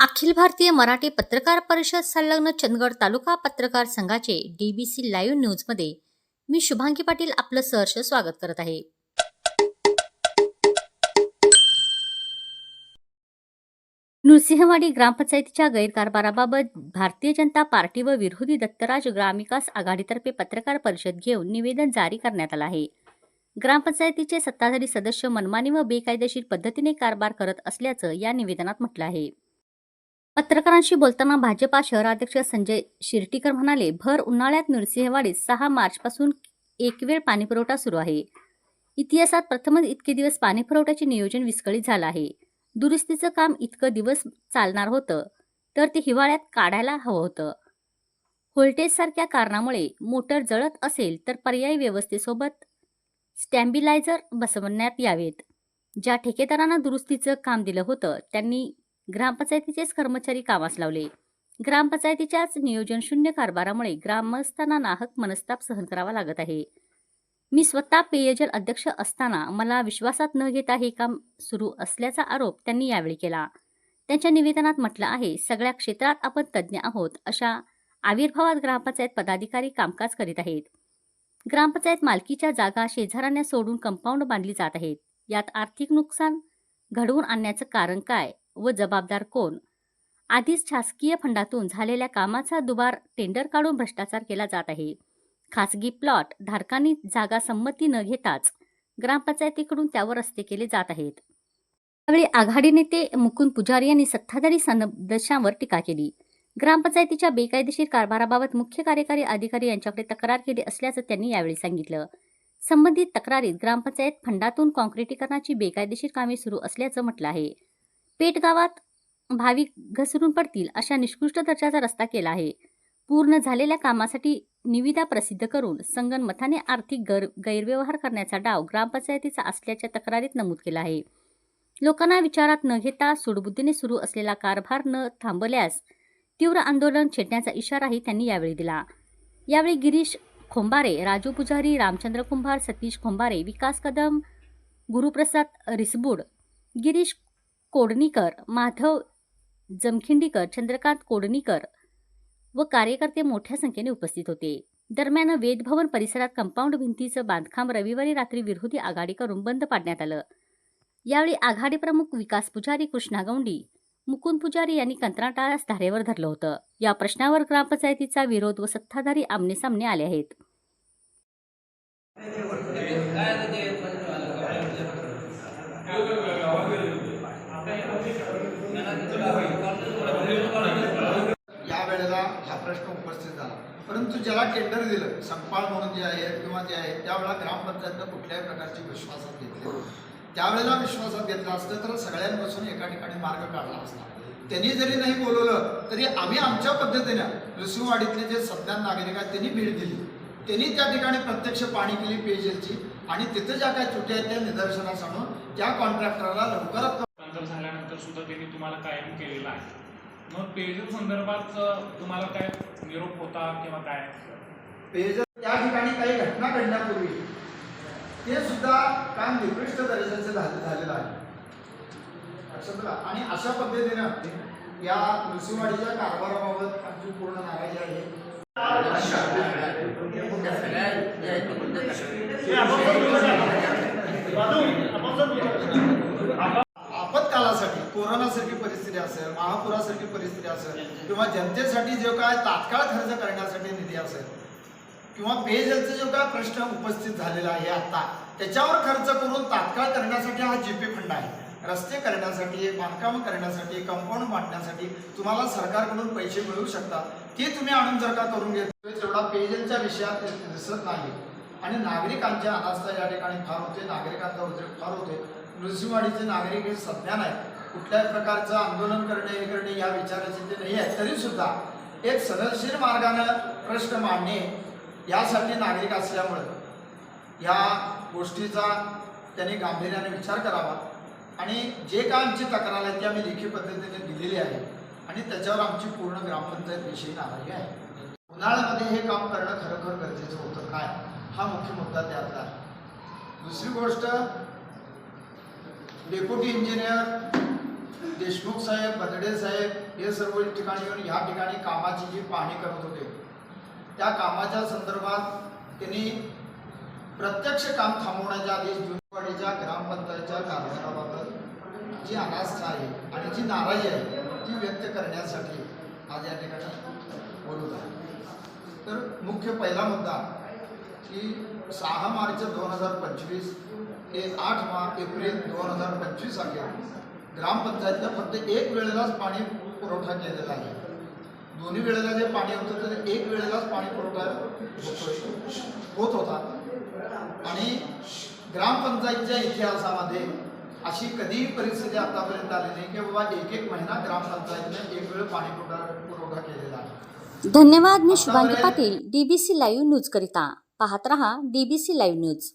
अखिल भारतीय मराठी पत्रकार परिषद संलग्न चंदगड तालुका पत्रकार संघाचे डीबीसी लाईव्ह न्यूजमध्ये मी शुभांगी पाटील आपलं सहर्ष स्वागत करत आहे. नृसिंहवाडी ग्रामपंचायतीच्या गैरकारभाराबाबत भारतीय जनता पार्टी व विरोधी दत्तराज ग्रामविकास आघाडीतर्फे पत्रकार परिषद घेऊन निवेदन जारी करण्यात आलं आहे. ग्रामपंचायतीचे सत्ताधारी सदस्य मनमानी व बेकायदेशीर पद्धतीने कारभार करत असल्याचं या निवेदनात म्हटलं आहे. पत्रकारांशी बोलताना भाजपा शहराध्यक्ष संजय शिर्टीकर म्हणाले भर उन्हाळ्यात नृसिंहवाडीत सहा मार्चपासून एक वेळ पाणीपुरवठा सुरू आहे. इतिहासात प्रथमच इतके दिवस पाणीपुरवठ्याचे नियोजन विस्कळीत झालं आहे. दुरुस्तीचं काम इतकं दिवस चालणार होतं तर ते हिवाळ्यात काढायला हवं होतं. व्होल्टेजसारख्या कारणामुळे मोटर जळत असेल तर पर्यायी व्यवस्थेसोबत स्टॅम्बिलायझर बसवण्यात यावेत. ज्या ठेकेदारांना दुरुस्तीचं काम दिलं होतं त्यांनी ग्रामपंचायतीचेच कर्मचारी कामास लावले. ग्रामपंचायतीच्याच नियोजन शून्य कारभारामुळे ग्रामस्थांना नाहक मनस्ताप सहन करावा लागत आहे. मी स्वतः पेयजल अध्यक्ष असताना मला विश्वासात न घेता हे काम सुरू असल्याचा आरोप त्यांनी यावेळी केला. त्यांच्या निवेदनात म्हटलं आहे सगळ्या क्षेत्रात आपण तज्ज्ञ आहोत अशा आविर्भावात ग्रामपंचायत पदाधिकारी कामकाज करीत आहेत. ग्रामपंचायत मालकीच्या जागा शेजाऱ्यांना सोडून कंपाऊंड बांधली जात आहेत. यात आर्थिक नुकसान घडवून आणण्याचं कारण काय व जबाबदार कोण? आधीच शासकीय फंडातून झालेल्या कामाचा दुबार टेंडर काढून भ्रष्टाचार केला जात आहे. खासगी प्लॉट धारकांनी जागा संमती न घेताच ग्रामपंचायतीकडून त्यावर रस्ते केले जात आहेत. यावेळी आघाडी नेते मुकुंद पुजारी यांनी सत्ताधारी सदस्यांवर टीका केली. ग्रामपंचायतीच्या बेकायदेशीर कारभाराबाबत मुख्य कार्यकारी अधिकारी यांच्याकडे तक्रार केली असल्याचं त्यांनी यावेळी सांगितलं. संबंधित तक्रारीत ग्रामपंचायत फंडातून काँक्रिटीकरणाची बेकायदेशीर कामे सुरू असल्याचं म्हटलं आहे. पेट गावात भाविक घसरून पडतील अशा निष्कृष्ट दर्जाचा रस्ता केला आहे. पूर्ण झालेल्या कामासाठी निविदा प्रसिद्ध करून संगनमथाने आर्थिक गर गैरव्यवहार करण्याचा डाव ग्रामपंचायतीचा असल्याच्या तक्रारीत नमूद केला आहे. लोकांना विचारात न घेता सुडबुद्धीने सुरू असलेला कारभार न थांबल्यास तीव्र आंदोलन छेडण्याचा इशाराही त्यांनी यावेळी दिला. यावेळी गिरीश खोंबारे राजू पुजारी रामचंद्र कुंभार सतीश खोंबारे विकास कदम गुरुप्रसाद रिसबूड गिरीश कोडणीकर माधव जमखिंडीकर चंद्रकांत कोडणीकर व कार्यकर्ते मोठ्या संख्येने उपस्थित होते. दरम्यान वेदभवन परिसरात कंपाऊंड भिंतीचं बांधकाम रविवारी रात्री विरोधी आघाडी करून बंद पाडण्यात आलं. यावेळी आघाडी प्रमुख विकास पुजारी कृष्णा गौंडी मुकुंद पुजारी यांनी कंत्राटाळास धारेवर धरलं होतं. या प्रश्नावर ग्रामपंचायतीचा विरोध व सत्ताधारी आमनेसामने आले आहेत. या वेळेला हा प्रश्न उपस्थित झाला. परंतु ज्याला टेंडर दिलं संपाळ म्हणून जे आहेत किंवा जे आहेत त्यावेळेला ग्रामपंचायतनं कुठल्याही प्रकारची विश्वासात घेतली त्यावेळेला विश्वासात घेतला असतं तर सगळ्यांपासून एका ठिकाणी मार्ग काढला असता. त्यांनी जरी नाही बोलवलं तरी आम्ही आमच्या पद्धतीनं नृसिंहवाडीतले जे सज्ञान नागरिक आहेत त्यांनी भेट दिली. त्यांनी त्या ठिकाणी प्रत्यक्ष पाणी केली पेयजलची आणि तिथं ज्या काही त्रुटी आहेत त्या निदर्शनास आणून त्या कॉन्ट्रॅक्टरला लवकरात सुद्धा त्यांनी तुम्हाला कायम केलेलं आहे. मग पेयजल संदर्भात तुम्हाला काय निरोप होता किंवा काय? पेयजल त्या ठिकाणी काही घटना घडण्यापूर्वी ते सुद्धा काम निकृष्ट दर्जाचं झाले झालेलं आहे. लक्षात? आणि अशा पद्धतीनं या नृसिंहवाडीच्या कारभाराबाबत आमची पूर्ण नाराजी आहे. आपत्कालासाठी कोरोनासारखी परिस्थिती असेल महापुरासारखी परिस्थिती असेल किंवा जनतेसाठी जो काय तात्काळ खर्च करण्यासाठी निधी असेल किंवा पेयजलचा जो काय प्रश्न उपस्थित झालेला आहे आता त्याच्यावर खर्च करून तात्काळ करण्यासाठी हा जीपी फंड आहे. रस्ते करण्यासाठी बांधकाम करण्यासाठी कंपाऊंड बांधण्यासाठी तुम्हाला सरकारकडून पैसे मिळू शकतात. ते तुम्ही आणून जर का करून घेतले तेवढा पेयजलच्या विषयात दिसत नाही. आणि नागरिकांच्या अनास्था या ठिकाणी फार होते नागरिकांचा उद्रेक फार होते. नृसिंहवाडीचे नागरिक हे सज्ञान आहेत. कुठल्याही प्रकारचं आंदोलन करणे हे करणे या विचाराचे ते नाही आहे. तरी सुद्धा एक सदनशीर मार्गानं प्रश्न मांडणे यासाठी नागरिक असल्यामुळं या गोष्टीचा त्यांनी गांभीर्याने विचार करावा. आणि जे काय आमची तक्रार आहे ती आम्ही लेखी पद्धतीने दिलेली आहे. आणि त्याच्यावर आमची पूर्ण ग्रामपंचायत विषयी नाराजी आहे. उन्हाळ्यामध्ये हे काम करणं खरोखर गरजेचं होतं. काय? हा मुख्य मुद्दा त्यातला दुसरी गोष्ट डेप्युटी इंजिनियर देशमुख साहेब बदडे साहेब हे सर्व ठिकाणी येऊन ह्या ठिकाणी कामाची जी पाहणी करत होते. त्या कामाच्या संदर्भात त्यांनी प्रत्यक्ष काम थांबवण्याच्या आधी जुनवाडीच्या ग्रामपंचायतच्या कारभाराबाबत जी अनास्था आहे आणि जी नाराजी आहे ती व्यक्त करण्यासाठी आज या ठिकाणी बोलत आहे तर मुख्य पहिला मुद्दा की सहा मार्च दोन हजार पंचवीस ते आठ मार्च एप्रिल दोन हजार पंचवीस अखेर ग्रामपंचायतला फक्त एक वेळेलाच पाणी पुरवठा केलेला आहे. दोन्ही वेळेला जे पाणी होतं ते एक वेळेलाच पाणी पुरवठा होत होता. आणि ग्रामपंचायतच्या इतिहासामध्ये अशी कधीही परिस्थिती आतापर्यंत आली नाही की बाबा एक एक महिना ग्रामपंचायतने एक वेळ पाणी पुरवठा केलेला आहे. धन्यवाद मी Shubhangi Patil D B C live news करिता. पाहत रहा डीबीसी लाईव्ह न्यूज